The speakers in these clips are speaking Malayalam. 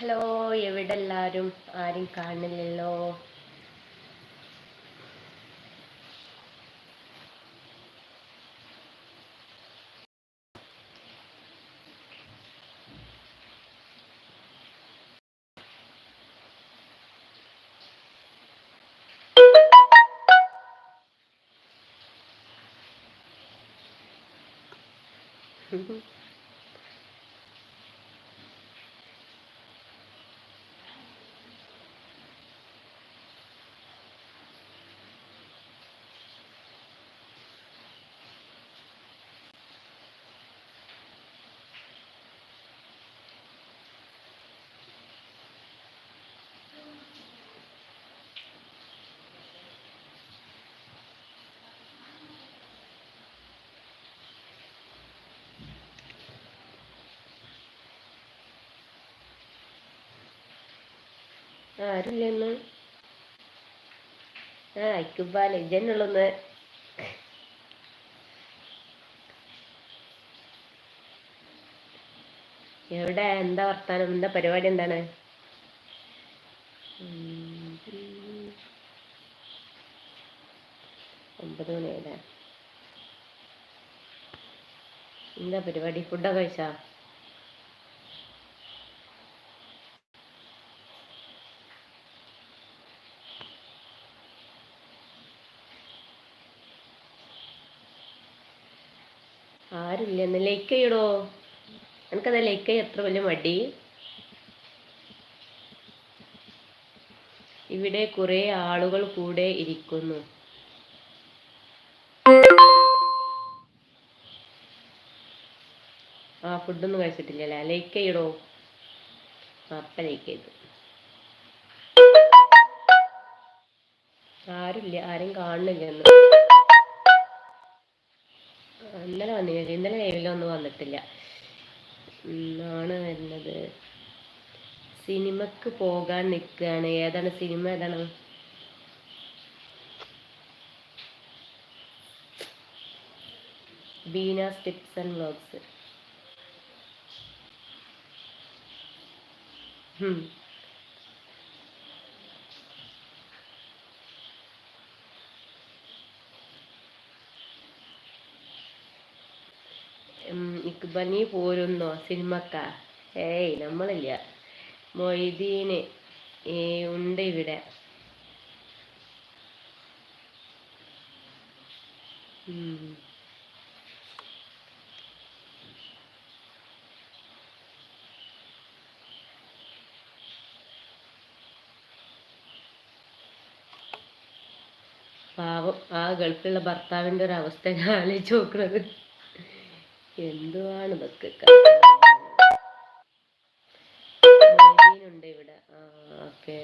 ഹലോ എവിടെ എല്ലാവരും ആരും കാണില്ലല്ലോ. ആരുമില്ലെന്ന്? ആ ഇക്കുബാല ഇജന്നുള്ളൊന്ന് എവിടെ? എന്താ വർത്താനം? എന്താ പരിപാടി? എന്താണ്. ഒമ്പത് മണിയല്ലേ എന്താ പരിപാടി? ഫുഡൊക്കെ കഴിച്ചാ ആരുമില്ല എന്ന് ലൈക്ക് ചെയ്യടോ എനിക്കതാ ലൈക്ക് എത്ര വലിയ മടി. ഇവിടെ കുറെ ആളുകൾ കൂടെ ഇരിക്കുന്നു. ആ ഫുഡൊന്നും കഴിച്ചിട്ടില്ല ലൈക്ക് ചെയ്യടോ. അപ്പ ലൈക്ക് ചെയ്തു. ആരുമില്ല ആരും കാണുന്നില്ല എന്ന് ഇന്നലെ വന്നില്ല ഇന്നലെ ലൈവിലൊന്നും വന്നിട്ടില്ല. ആണ് വരുന്നത്. സിനിമക്ക് പോകാൻ നിൽക്കുകയാണ് ഏതാണ് സിനിമ ഏതാണ്? Beena tips and vlogs Iqbal നീ പോരുന്നോ സിനിമക്ക? ഏയ് നമ്മളില്ല. മൊയ്തീന് ഉണ്ട് ഇവിടെ. പാവം ആ ഗൾഫിലുള്ള ഭർത്താവിന്റെ ഒരു അവസ്ഥ ഞാൻ ആലോചിച്ച് നോക്കുന്നത്. എന്തുവാണ് ഇതൊക്കെ ഉണ്ട് ഇവിടെ ആ ഓക്കെ.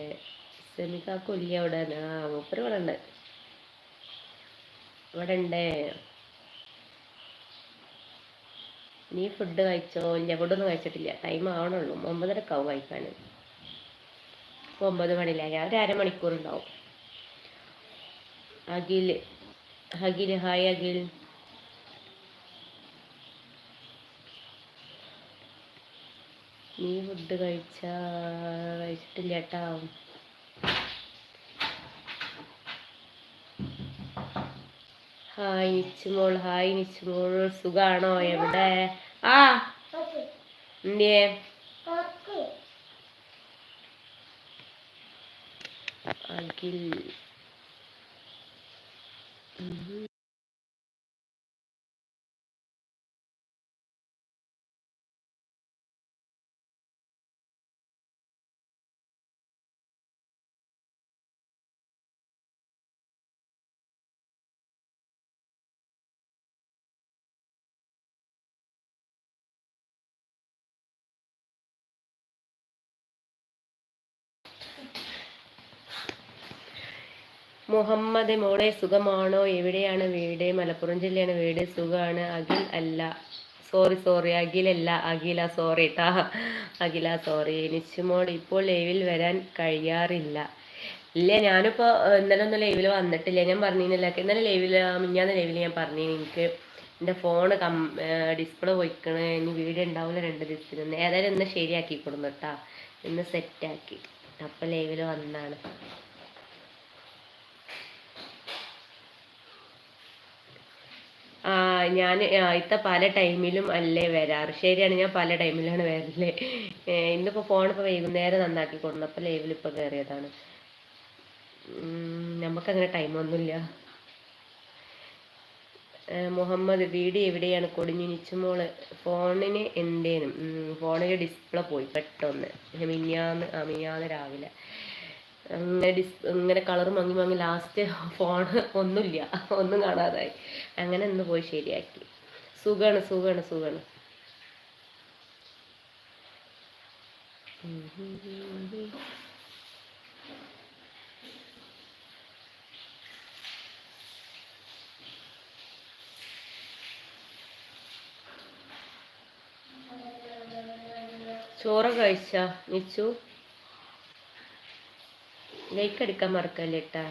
സെമിക്കാക്കില്ല അവിടെ ആ മൂപ്പര് ഇവിടെ ഉണ്ട്. ഇവിടെ ഉണ്ട്. നീ ഫുഡ് കഴിച്ചോ? ഇല്ല ഫുഡൊന്നും കഴിച്ചിട്ടില്ല. ടൈം ആവണുള്ളൂ. ഒമ്പതരക്കാവും കഴിക്കാൻ ഇപ്പൊ ഒമ്പത് മണിയിലായി. അവർ അരമണിക്കൂർ ഉണ്ടാവും അഖിൽ. അഖിൽ ഹായ് അഖിൽ. നീ ഫുഡ് കഴിച്ച കഴിച്ചിട്ടില്ല കേട്ടോ. ഹായ് നിച്ചുമോൾ ഹായ് നിച്ചുമോൾ സുഖാണോ? എവിടെ? ആ. എന്തിയേ അഖിൽ. മുഹമ്മദ് മോളെ സുഖമാണോ? എവിടെയാണ് വീട്? മലപ്പുറം ജില്ലയാണ് വീട്. സുഖമാണ് അഖിൽ അല്ല. സോറി സോറി അഖിലല്ല അഖില സോറി ട്ടാ. അഖില സോറി നിച്ചുമോൾ ഇപ്പോൾ ലൈവിൽ വരാൻ കഴിയാറില്ല. ഇല്ല ഞാനിപ്പോൾ ഇന്നലെ ഒന്നും ലൈവിൽ വന്നിട്ടില്ല. ഞാൻ പറഞ്ഞില്ല ഇന്നലെ ലൈവിൽ മിഞ്ഞാന്ന് ലൈവിൽ ഞാൻ പറഞ്ഞു എനിക്ക് എന്റെ ഫോണ് കം ഡിസ്പ്ലേ പോയിക്കണ്. ഇനി വീഡിയോ ഉണ്ടാവില്ല രണ്ട് ദിവസത്തിന്. ഏതായാലും ഇന്ന് ശരിയാക്കി കൊടുന്നു കേട്ടാ ഇന്ന് സെറ്റാക്കി അപ്പം ലൈവിൽ വന്നാണ്. ഞാൻ ഇത്ത പല ടൈമിലും അല്ലേ വരാറ്? ശരിയാണ് ഞാൻ പല ടൈമിലാണ് വരൽ. ഇന്നിപ്പോ ഫോൺ ഇപ്പൊ വൈകുന്നേരം നന്നാക്കി കൊണ്ടപ്പോൾ ലൈവിൽ ഇപ്പൊ കയറിയതാണ് നമുക്കങ്ങനെ ടൈമൊന്നുമില്ല മുഹമ്മദ് വീട് എവിടെയാണ്? കൊടിഞ്ഞിനിച്ചു മോൾ ഫോണിന് എന്തേനും. ഫോണിൽ ഡിസ്പ്ലേ പോയി പെട്ടെന്ന്. മിനിയാന്ന് മിനിയാന്ന് രാവിലെ. അങ്ങനെ ഡിസ് ഇങ്ങനെ കളർ മങ്ങി മങ്ങി ലാസ്റ്റ് ഫോൺ ഒന്നുമില്ല ഒന്നും കാണാതായി. അങ്ങനെ ഒന്ന് പോയി ശരിയാക്കി. സുഖമാണ് സുഖമാണ് സുഖമാണ് ചോറ് കഴിച്ചാ നിച്ചു? ലൈക്ക് എടുക്കാൻ മറക്കല്ലേ ട്ടാ?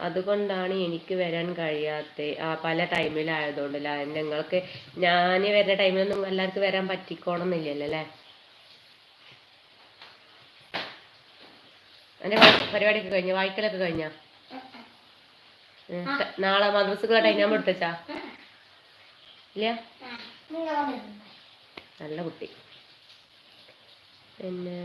അതുകൊണ്ടാണ് എനിക്ക് വരാൻ കഴിയാത്ത. ആ പല ടൈമിലായതുകൊണ്ടല്ല നിങ്ങൾക്ക് ഞാൻ വരുന്ന ടൈമിലൊന്നും എല്ലാവർക്കും വരാൻ പറ്റിക്കോണമെന്നില്ലല്ലോ അല്ലേ എന്റെ പരിപാടിയൊക്കെ കഴിഞ്ഞോ? വായിക്കലൊക്കെ കഴിഞ്ഞോ? നാളെ മദ്രസക്കുള്ള ടൈം ഞാൻ എടുത്തച്ചാ ഇല്ല? നല്ല കുട്ടി. പിന്നെ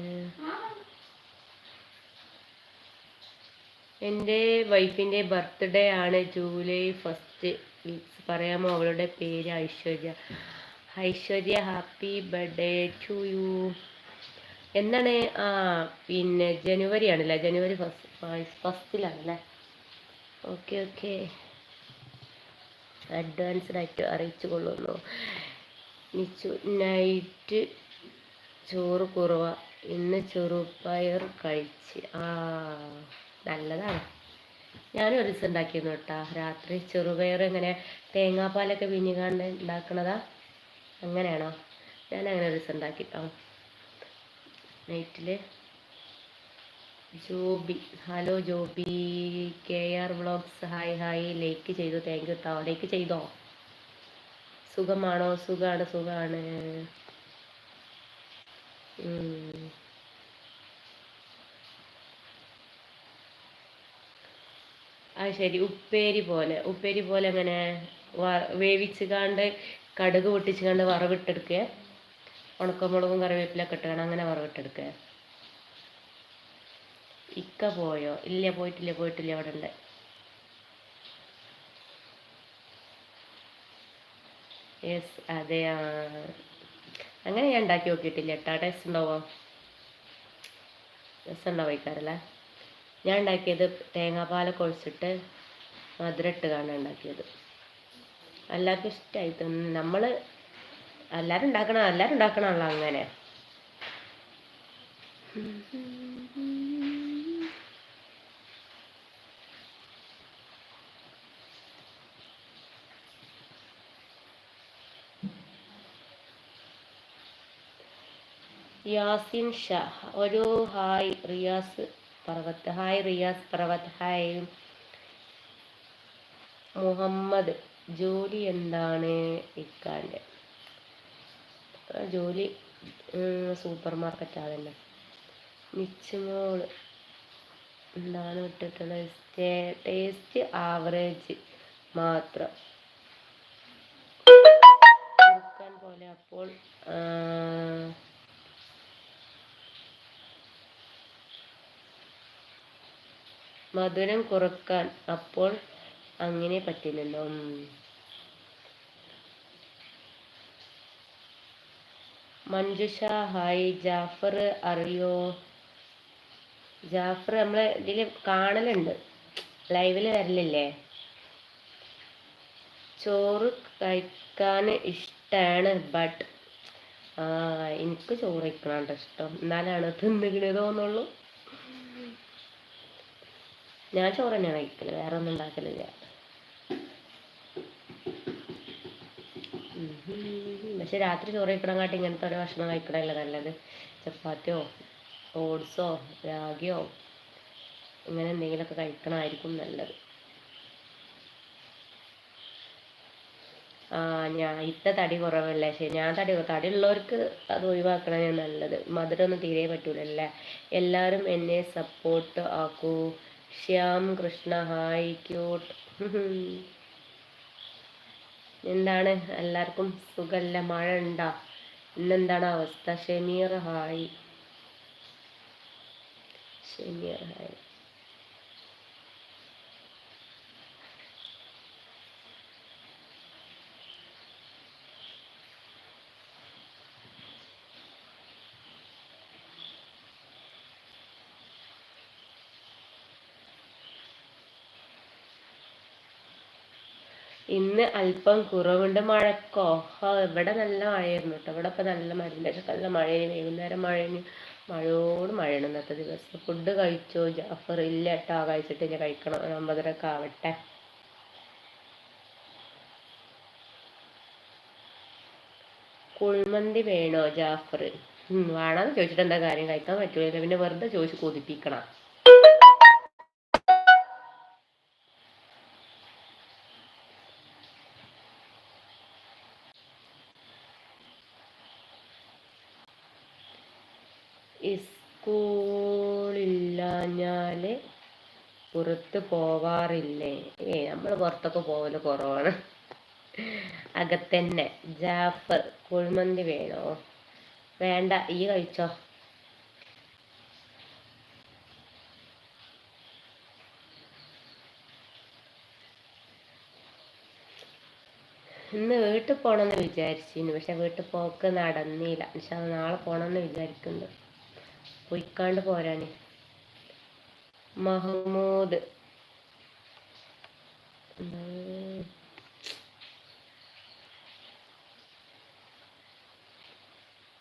എന്റെ വൈഫിന്റെ ബർത്ത്ഡേ ആണ് ജൂലൈ ഫസ്റ്റ്. പറയാമോ? അവളുടെ പേര് Aishwarya. Aishwarya happy birthday to you. എന്താണ് ആ പിന്നെ ജനുവരി ആണല്ലേ? ജനുവരി ഫസ്റ്റ് ഫസ്റ്റിലാണല്ലേ? Okay okay. അഡ്വാൻസ്ഡ് ആയിട്ട് അറിയിച്ചു കൊള്ളുന്നു. നിച്ചു നൈറ്റ് ചോറ് കുറവ. ഇന്ന് ചെറുപയർ കഴിച്ച്. ആ നല്ലതാണ്. ഞാനും ഒരു ദിവസം ഉണ്ടാക്കിയിരുന്നു കേട്ടാ. രാത്രി ചെറുപയർ ഇങ്ങനെ തേങ്ങാപ്പാലൊക്കെ പിന്നിക്കാണ്ട് ഉണ്ടാക്കണതാ. അങ്ങനെയാണോ? ഞാൻ അങ്ങനെ ഒരു ദിവസം ഉണ്ടാക്കിട്ടോ. നൈറ്റിൽ Joby. Hello Joby. K R vlogs. Hi hi. Like ചെയ്തു. താങ്ക് യു കേട്ടോ ലൈക്ക് ചെയ്തോ? സുഖമാണോ? സുഖാണ് സുഖാണ്. ആ ശരി. ഉപ്പേരി പോലെ. ഉപ്പേരി പോലെ അങ്ങനെ വേവിച്ച് കാണ്ട് കടുക് പൊട്ടിച്ച് കാണ്ട് വറവിട്ടെടുക്കുക ഉണക്കമുളകും കറിവേപ്പിലൊക്കെ ഇട്ടുകയാണ് അങ്ങനെ വറവിട്ടെടുക്കുക ഇക്ക പോയോ? ഇല്ല പോയിട്ടില്ല പോയിട്ടില്ല. അവിടെ ഉണ്ട് യെസ് അതെ അങ്ങനെ ഞാൻ ഉണ്ടാക്കി നോക്കിയിട്ടില്ല കേട്ടോ. ടേസ്റ്റ് ഉണ്ടാവോ? രസം ഉണ്ടാവിക്കാറല്ലേ ഞാൻ ഉണ്ടാക്കിയത് തേങ്ങാപ്പാലൊക്കെ ഒഴിച്ചിട്ട് മധുരം ഇട്ട് കാണാൻ ഉണ്ടാക്കിയത്. എല്ലാവർക്കും ഇഷ്ടമായി തോന്നുന്നു. നമ്മൾ എല്ലാവരും ഉണ്ടാക്കണം എല്ലാവരും ഉണ്ടാക്കണമല്ലോ അങ്ങനെ. യാസിൻ ഷാ. ഒരു hi Riyas Parvath hi Riyas Parvath hi. Muhammad ജോലി എന്താണ്? ഇക്കാന്റെ ജോലി സൂപ്പർ മാർക്കറ്റ് അതന്നെ മിച്ചമോൾ എന്താണ് ഇട്ടിട്ടുള്ളത്? ടേസ്റ്റ് ആവറേജ് മാത്രം. പോലെ അപ്പോൾ മധുരം കുറയ്ക്കാൻ അപ്പോൾ അങ്ങനെ പറ്റില്ലല്ലോ. മഞ്ജുഷ ഹായ്. ജാഫർ അറിയോ? ജാഫർ നമ്മളെ ഇതിൽ കാണലുണ്ട്. ലൈവിൽ വരലില്ലേ? ചോറ് കഴിക്കാൻ ഇഷ്ടമാണ് ബട്ട് എനിക്ക് ചോറ് കഴിക്കണാണ്ട് ഇഷ്ടം. എന്നാലാണ് തിന്നുകിടേ തോന്നുള്ളൂ ഞാൻ ചോറ് തന്നെയാണ് കഴിക്കൽ വേറെ ഒന്നും ഉണ്ടാക്കലില്ല. പക്ഷെ രാത്രി ചോറ് കഴിക്കണങ്ങാട്ടി ഇങ്ങനത്തെ ഓരോ ഭക്ഷണം കഴിക്കണമല്ലോ നല്ലത്. ചപ്പാത്തിയോ ഓട്സോ രാഗിയോ ഇങ്ങനെ എന്തെങ്കിലുമൊക്കെ കഴിക്കണമായിരിക്കും നല്ലത്. ആ ഞാൻ ഇത്ത തടി കുറവല്ലേ? ശരി ഞാൻ തടി തടി ഉള്ളവർക്ക് അത് ഒഴിവാക്കണേ നല്ലത്. മധുരമൊന്നും തീരെ പറ്റൂലല്ലേ? എല്ലാവരും എന്നെ support ആക്കൂ. Shyam Krishna hi cute. എന്താണ്? എല്ലാവർക്കും സുഖല്ല മഴ ഉണ്ട? ഇന്നെന്താണ് അവസ്ഥ? ഷെമീർ ഹായ്. ഷെമീർ ഹായ്. ഇന്ന് അല്പം കുറവുണ്ട് മഴക്കോ? ഇവിടെ നല്ല മഴയായിരുന്നു കേട്ടോ. ഇവിടെ ഇപ്പം നല്ല മഴയുണ്ട് പക്ഷെ നല്ല മഴയും വൈകുന്നേരം മഴയും മഴയോട് മഴയാണ് ഇന്നത്തെ ദിവസം. ഫുഡ് കഴിച്ചോ? ജാഫർ ഇല്ല കേട്ടോ. കഴിച്ചിട്ട് ഇനി കഴിക്കണം. ഒമ്പതരൊക്കെ ആവട്ടെ. കുഴിമന്തി വേണോ ജാഫർ? വേണമെന്ന് ചോദിച്ചിട്ട് എന്താ കാര്യം? കഴിക്കാൻ പറ്റൂല പിന്നെ വെറുതെ ചോദിച്ച് കൊതിപ്പിക്കണം. സ്കൂളില്ലാഞ്ഞാൽ പുറത്ത് പോവാറില്ലേ ഏ നമ്മൾ പുറത്തൊക്കെ പോകൽ കുറവാണ്. അകത്തന്നെ. ജാഫർ കുഴിമന്തി വേണോ? വേണ്ട. ഈ കഴിച്ചോ. ഇന്ന് വീട്ടിൽ പോകണമെന്ന് വിചാരിച്ചിരുന്നു പക്ഷെ വീട്ടിൽ പോക്ക് നടന്നില്ല പക്ഷെ നാളെ പോകണമെന്ന് വിചാരിക്കുന്നുണ്ട് പൊയ്ക്കാണ്ട് പോരാന്. മഹമ്മൂദ്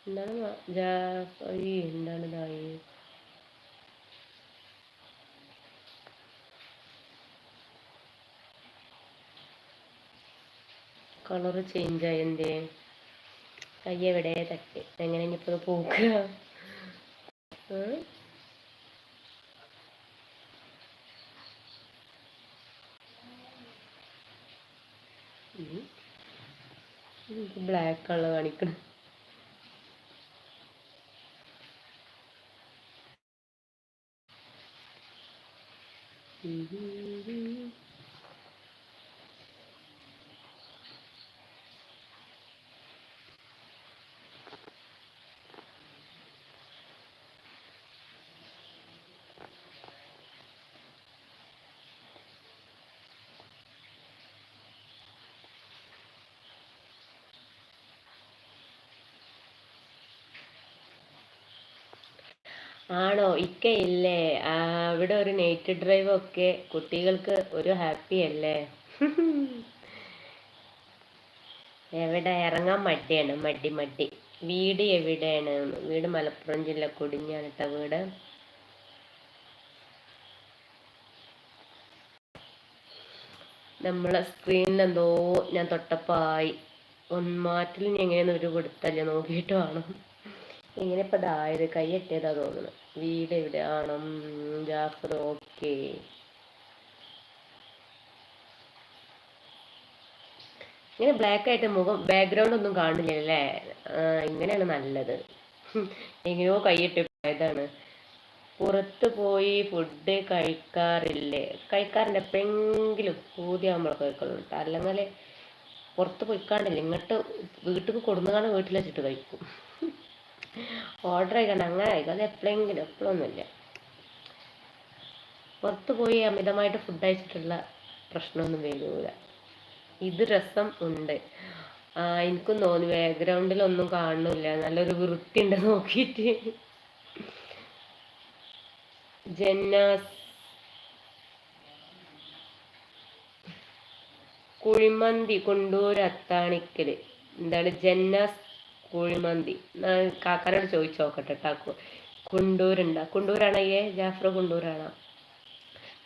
എന്താണ് ജാഫി എന്താണ് കളറ് ചേഞ്ച് ആയി എന്തേ? കയ്യെവിടെ തട്ടി. എങ്ങനെ ഇനിയിപ്പോൾ പോക്കുക ബ്ലാക്ക് കളർ കാണിക്കണം Mm-hmm. ആണോ? ഇക്കയില്ലേ. അവിടെ ഒരു നൈറ്റ് ഡ്രൈവ് ഒക്കെ കുട്ടികൾക്ക് ഒരു ഹാപ്പി അല്ലേ? എവിടെ? ഇറങ്ങാൻ മടിയാണ് മടി മടി. വീട് എവിടെയാണ്? വീട് മലപ്പുറം ജില്ല കൊടിഞ്ഞാണ് കേട്ടോ വീട്. നമ്മളെ സ്ക്രീനിൽ എന്തോ ഞാൻ തൊട്ടപ്പായി. ഒന്മാറ്റിൽ എങ്ങനെയാണ് ഒരു കൊടുത്തല്ലേ നോക്കിയിട്ട് വേണം. ഇങ്ങനെ ഇപ്പൊ ഇതായത് കൈയെട്ടിയതാ തോന്നുന്നു. വീട് എവിടെ ആണോ ജാഫർ ഓക്കെ. ഇങ്ങനെ ബ്ലാക്ക് ആയിട്ട് മുഖം ബാക്ക്ഗ്രൗണ്ട് ഒന്നും കാണില്ലല്ലേ? ഇങ്ങനെയാണ് നല്ലത്. എങ്ങനെയോ കൈയിട്ട് പോയതാണ്. പുറത്ത് പോയി ഫുഡ് കഴിക്കാറില്ലേ? കഴിക്കാറുണ്ട് എപ്പോഴെങ്കിലും പൂതിയാകുമ്പോഴൊക്കെ കഴിക്കുള്ളൂ അല്ലെങ്കിൽ പുറത്ത് പോയിക്കാണ്ടില്ല ഇങ്ങോട്ട് വീട്ടിൽ കൊടുന്നുകാണ് വീട്ടിൽ വെച്ചിട്ട് കഴിക്കും. ഓർഡർ ചെയ്യണം അങ്ങനെ കഴിക്കും അത് എപ്പോഴെങ്കിലും എപ്പോഴൊന്നുമില്ല പുറത്ത് പോയി അമിതമായിട്ട് ഫുഡ് കഴിച്ചിട്ടുള്ള പ്രശ്നമൊന്നും വരൂല. ഇത് രസം ഉണ്ട്. എനിക്കും തോന്നി ബാക്ക്ഗ്രൗണ്ടിലൊന്നും കാണുന്നില്ല. നല്ലൊരു വൃത്തി ഉണ്ട് നോക്കിയിട്ട്. ജന്നാസ് കുഴിമന്തി കൊണ്ടൂർ അത്താണിക്കൽ എന്താണ്? ജന്നാസ് കുഴിമന്തി. കാക്കാനോട് ചോദിച്ചു നോക്കട്ടെ കാക്കു കുണ്ടൂരുണ്ടോ. കുണ്ടൂരാണോ ജാഫർ കുണ്ടൂരാണോ?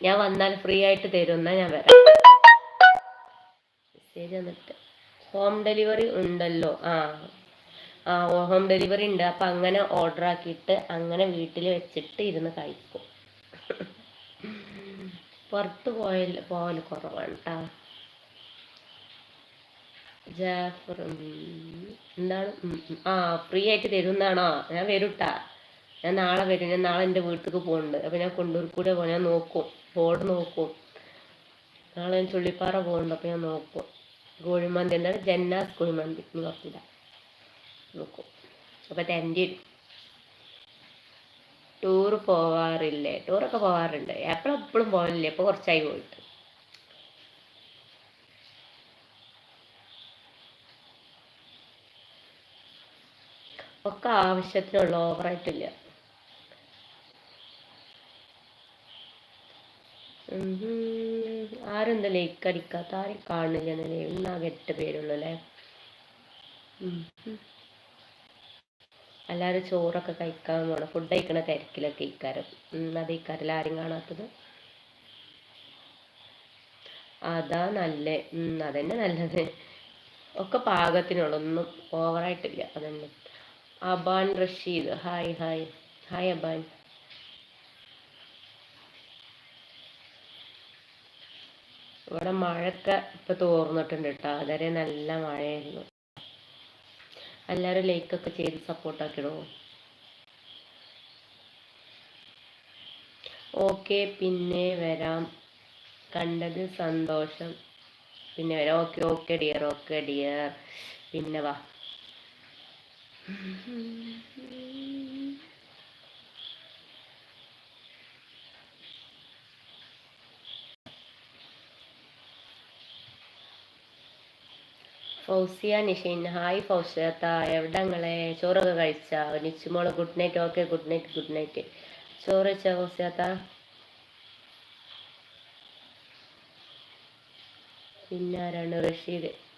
ഞാൻ വന്നാൽ ഫ്രീ ആയിട്ട് തരും എന്നാ ഞാൻ വരാം. മെസ്സേജ് വന്നിട്ട് ഹോം ഡെലിവറി ഉണ്ടല്ലോ. ആ. ആ ഹോം ഡെലിവറി ഉണ്ട്. അപ്പം അങ്ങനെ ഓർഡർ ആക്കിയിട്ട് അങ്ങനെ വീട്ടിൽ വെച്ചിട്ട് ഇരുന്ന് കഴിക്കും. പുറത്ത് പോയാൽ പോകൽ കുറവാണ് കേട്ടോ ജാഫർ എന്താണ്? ആ ഫ്രീ ആയിട്ട് തരുന്നാണോ? ഞാൻ വരൂട്ടാ. ഞാൻ നാളെ വരും. ഞാൻ നാളെ എന്റെ വീട്ടിലേക്ക് പോകുന്നുണ്ട് അപ്പം ഞാൻ കൊണ്ടൂർ കൂടെ പോകും ഞാൻ നോക്കും. ബോർഡ് നോക്കും. നാളെ ഞാൻ ചുള്ളിപ്പാറ പോകുന്നുണ്ട് അപ്പം ഞാൻ നോക്കും. കോഴിമന്തി എന്താണ്? ജന്നാസ് കോഴിമന്തി എന്ന് പറഞ്ഞില്ല നോക്കും. അപ്പം തന്റെ ടൂർ പോവാറില്ലേ? ടൂറൊക്കെ പോവാറുണ്ട്. എപ്പോഴും എപ്പോഴും പോകാനില്ലേ ഇപ്പോൾ കുറച്ചായി പോയിട്ട്. ഒക്കെ ആവശ്യത്തിനുള്ള ഓവറായിട്ടില്ല. ആരെന്താ ലേക്ക് അടിക്കാത്ത ആരും കാണില്ല ഇന്നാകെ എട്ട് പേരുള്ളൂ അല്ലേ? എല്ലാവരും ചോറൊക്കെ കഴിക്കാൻ പോണം. ഫുഡ് കഴിക്കണ തിരക്കിലൊക്കെ ഇക്കാരം അത് ഇക്കാരിൽ ആരും കാണാത്തത്. അതാ നല്ല. അതന്നെ നല്ലത്. ഒക്കെ പാകത്തിനുള്ള. ഒന്നും ഓവറായിട്ടില്ല അതന്നെ. Aban Rasheed. Hi hi. Hi Aban. ഇവിടെ മഴയൊക്കെ ഇപ്പൊ തോർന്നിട്ടുണ്ട് കേട്ടോ. അതുവരെ നല്ല മഴയായിരുന്നു. എല്ലാവരും ലൈക്കൊക്കെ ചെയ്ത് സപ്പോർട്ട് സപ്പോർട്ടാക്കിടോ ഓക്കെ പിന്നെ വരാം. കണ്ടത് സന്തോഷം. പിന്നെ വരാം. Okay okay dear okay dear പിന്നെ വാ. ഫൗസിയ നിഷീൻ. ഹായ് ഫൗസിയത്ത എവിടെ നിങ്ങളെ ചോറൊക്കെ കഴിച്ച? Nichumol good night. Okay good night good night. ചോറ് വെച്ച ഫൗസിയത്ത പിന്നെ ആരാണ് റഷീദ്?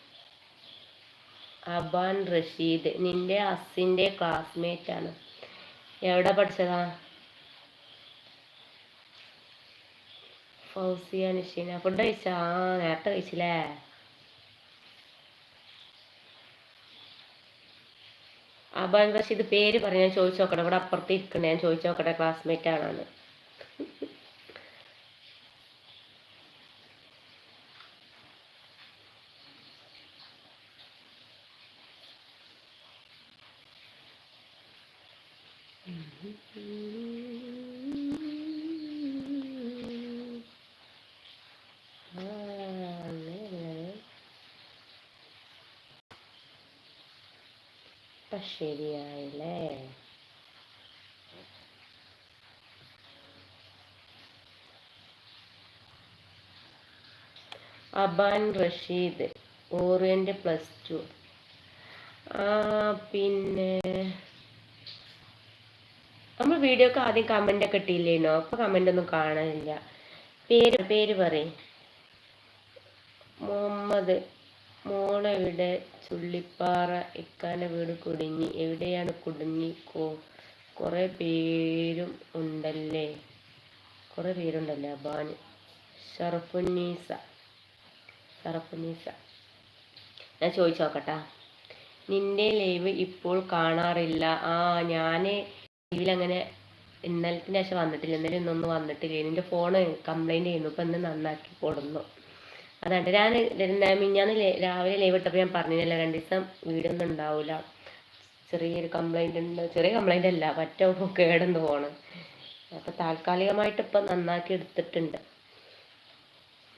അബാൻ റഷീദ് നിന്റെ അസിന്റെ ക്ലാസ്മേറ്റ് ആണ്. എവിടെ പഠിച്ചതാ? ഫൗസിയ നിഷീന ഫുഡ് കഴിച്ചാ? ആ നേരത്തെ കഴിച്ചില്ലേ? അബാൻ റഷീദ് പേര് പറഞ്ഞു ഞാൻ ചോദിച്ചു നോക്കട്ടെ. ഇവിടെ അപ്പുറത്ത് ഇരിക്കണേ ഞാൻ ചോദിച്ചു നോക്കട്ടെ ക്ലാസ്മേറ്റ് ആണെന്ന് ഇപ്പം ശരിയായില്ലേ? Aban Rasheed orient plus two. ആ പിന്നെ നമ്മൾ വീഡിയോക്ക് ആദ്യം കമന്റ് ഒക്കെ ഇട്ടില്ലേനോ? അപ്പോൾ കമന്റ് ഒന്നും കാണാനില്ല. പേര് പേര് പറയും. മുഹമ്മദ് മോളെവിടെ ചുള്ളിപ്പാറ ഇക്കാന്റെ വീട് കുടുങ്ങി എവിടെയാണ് കുടുങ്ങി കോ കുറേ പേരും ഉണ്ടല്ലേ? കുറേ പേരുണ്ടല്ലേ അബാന്? ഷറഫുന്നീസ. ഷറഫുന്നീസ. ഞാൻ ചോദിച്ചു നോക്കട്ടാ. നിന്റെ ലൈവ് ഇപ്പോൾ കാണാറില്ല. ആ ഞാൻ ലൈവിലങ്ങനെ ഇന്നലത്തിന് ശേഷം വന്നിട്ടില്ല. ഇന്നലെ ഇന്നൊന്നും വന്നിട്ടില്ല. എന്റെ ഫോൺ കംപ്ലൈന്റ് ചെയ്യുന്നു. ഇപ്പൊ ഇന്ന് നന്നാക്കി കൊടുന്നു. അതാണ്. ഞാൻ മിഞ്ഞാന്ന് രാവിലെ ലൈവ് ഇട്ടപ്പോൾ ഞാൻ പറഞ്ഞില്ല രണ്ട് ദിവസം വീടൊന്നും ഉണ്ടാവില്ല ചെറിയൊരു കംപ്ലൈന്റ് ഉണ്ട്. ചെറിയ കംപ്ലൈന്റ് അല്ല പറ്റ കേടുന്നു പോണ്. അപ്പൊ താൽക്കാലികമായിട്ട് ഇപ്പം നന്നാക്കി എടുത്തിട്ടുണ്ട്.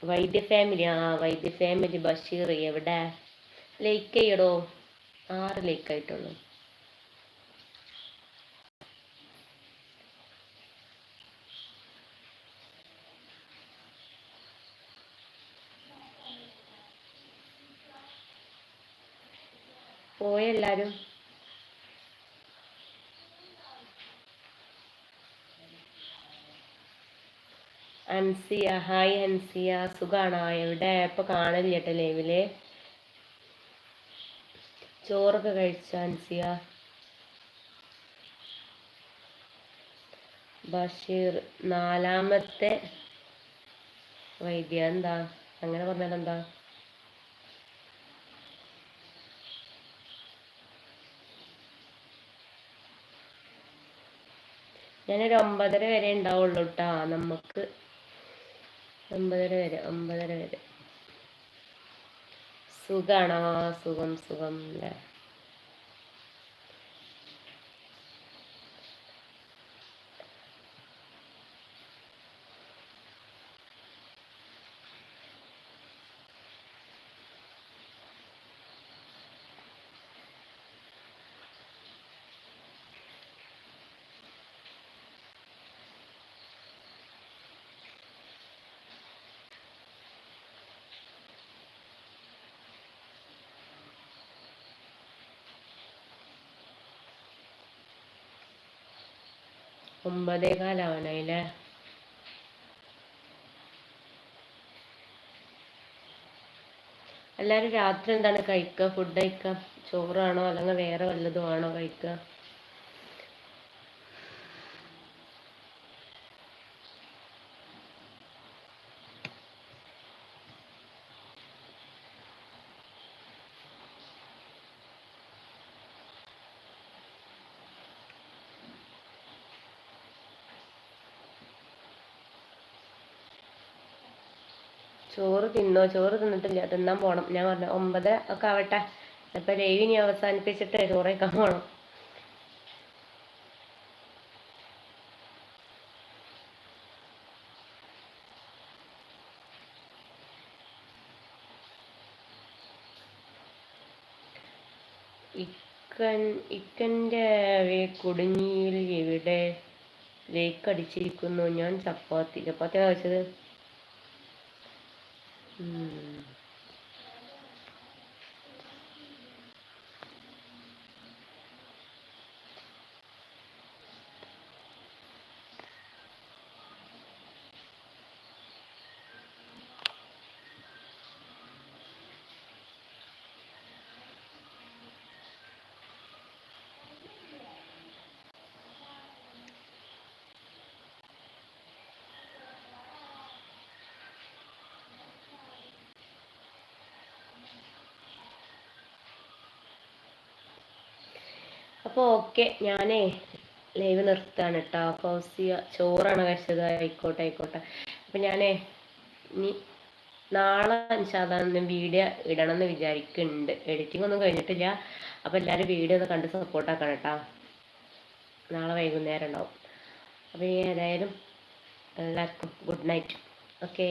വൈദ്യ ഫാമിലി ആ വൈദ്യ ഫാമിലി ബഷീർ എവിടെ? ലൈക്ക് ചെയ്യടോ? ആറ് ലൈക്ക് ആയിട്ടുള്ളൂ. പോയെല്ലാരും അൻസിയ ഹായ് അൻസിയ. സുഖാണോ? എവിടെ? ഇപ്പൊ കാണില്ല കേട്ടോ ലൈവിൽ. ചോറൊക്കെ കഴിച്ച അൻസിയ? ബഷീർ നാലാമത്തെ വൈദ്യ. എന്താ? അങ്ങനെ പറഞ്ഞാൽ എന്താ ഞാനൊരു ഒമ്പതര വരെ ഉണ്ടാവുള്ളൂ കേട്ടാ നമുക്ക് ഒമ്പതര വരെ ഒമ്പതര വരെ. സുഖാണോ? സുഖം സുഖം അല്ലേ ഒമ്പതേ കാലാവാനായില്ലേ എല്ലാരും രാത്രി എന്താണ് കഴിക്കുക ഫുഡ് കഴിക്കുക ചോറാണോ? അല്ലെങ്കിൽ വേറെ വല്ലതും ആണോ കഴിക്കുക ചോറ് തിന്നോ? ചോറ് തിന്നിട്ടില്ല. തിന്നാൻ പോണം. ഞാൻ പറഞ്ഞു ഒമ്പത് ഒക്കെ ആവട്ടെ. ഇപ്പൊ ലൈവ് ഇനി അവസാനിപ്പിച്ചിട്ട് ചോറ് കഴിക്കാൻ പോണം. ഇക്കൻ ഇക്കന്റെ കുടുങ്ങിയിൽ എവിടെ? ലേക്ക് അടിച്ചിരിക്കുന്നു ഞാൻ ചപ്പാത്തി. ചപ്പാത്തി കഴിച്ചത് 嗯。അപ്പോൾ ഓക്കെ ഞാനേ ലൈവ് നിർത്താണ് കേട്ടോ. ഫൗസിയ ചോറാണ് കഴിച്ചത്. ആയിക്കോട്ടെ ആയിക്കോട്ടെ. അപ്പം ഞാനേ ഇനി നാളെ സാധാരണ വീഡിയോ ഇടണം എന്ന് വിചാരിക്കുന്നുണ്ട് എഡിറ്റിംഗ് ഒന്നും കഴിഞ്ഞിട്ടില്ല. അപ്പോൾ എല്ലാവരും വീഡിയോ ഒന്ന് കണ്ട് സപ്പോർട്ട് ആക്കണം കേട്ടോ. നാളെ വൈകുന്നേരം ഉണ്ടാവും. അപ്പോൾ ഏതായാലും എല്ലാവർക്കും ഗുഡ് നൈറ്റ് ഓക്കേ